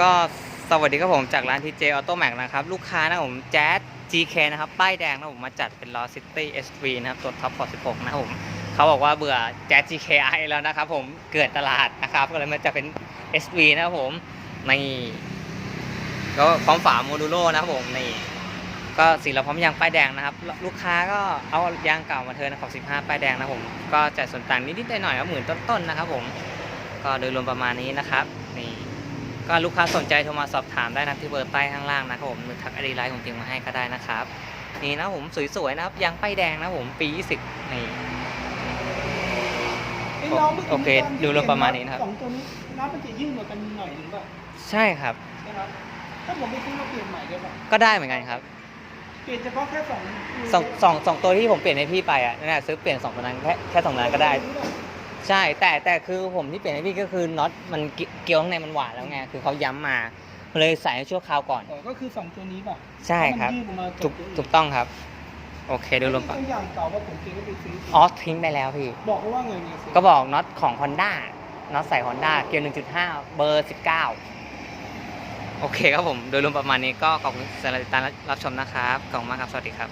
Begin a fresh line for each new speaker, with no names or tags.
ก็สวัสดีครับผมจากร้าน TJ Auto Max นะครับ ลูกค้านะผมแจ๊ส GK นะครับ ป้ายแดงนะผมมาจัดเป็นล้อ City SV นะครับ ตัวท็อป46นะครับผมเขาบอกว่าเบื่อแจ๊ส GKI แล้วนะครับผมเกิดตลาดนะครับ ก็เลยมาจะเป็น SV นะครับผมนี่ก็พร้อมฝาโมดูโลนะครับผมนี่ก็สีเราพร้อมยางป้ายแดงนะครับ ลูกค้าก็เอายางเก่ามาเทิร์นขอบ15 ป้ายแดงนะผมก็จ่ายส่วนต่างนิดๆหน่อยๆก็หมื่นต้นๆนะครับผมก็โดยรวมประมาณนี้นะครับนี่ ก็ลูกค้าสนใจโทรมาสอบถามได้นะที่เบอร์ใต้ข้างล่างนะครับผมหรือทักอดีไลน์ของจริงมาให้ก็ได้นะครับ นี่นะผมสวยๆนะครับยางป้ายแดงนะผมปี20นี่
ไอ้น้องมื่กี้
โอเคดูรวมประมาณนี้นะครับ
สองตัวนี้น้ำมันจะยิ่งกว่ากันหน่อยหนึ่งป่ะ
ใช่ครับ
นะครับถ้าผมไปซื้อมาเปลี่ยนใหม่ได้ป่ะ
ก็ได้เหมือนกันครับ
เปลี่ยนเฉพาะแค่สอง
สองสองสองตัวที่ผมเปลี่ยนให้พี่ไปอะนั่นแหละซื้อเปลี่ยนสองตัวนั้นแค่แค่สองตัวนั้นก็ได้ ใช่แต่แต่คือผมที่เปลี่ยนให้พี่ก็คือน็อตมันเกเกลียวข้างในมันหวานแล้วไงคือเขาย้ำมาเลยใส่ให้ชั่วคราวก่อน
อ๋อก็คือสองตัวนี้ป่ะ
ใช่ครับ
เพาะมันยื่นออกมา
ถูก
ตัวอื่น
ถูกต้องครับ โอเคดูรวม
ตั
ปะ
วอย่างเก่าว่าผมเกก็ไปซื้อ
อ๋อทิ้งไปแล้วพี่
บอกเขาว่าไงเนี่ยซื้อ
ก็บอกน็อตของ Honda น็อตใส่ Honda เกียร์ 1.5 เบอร์ 19 โอเคครับผม โดยรวมประมาณนี้ก็ขอบคุณสำหรับติดตามรับชมนะครับ ขอบคุณมากครับ สวัสดีครับ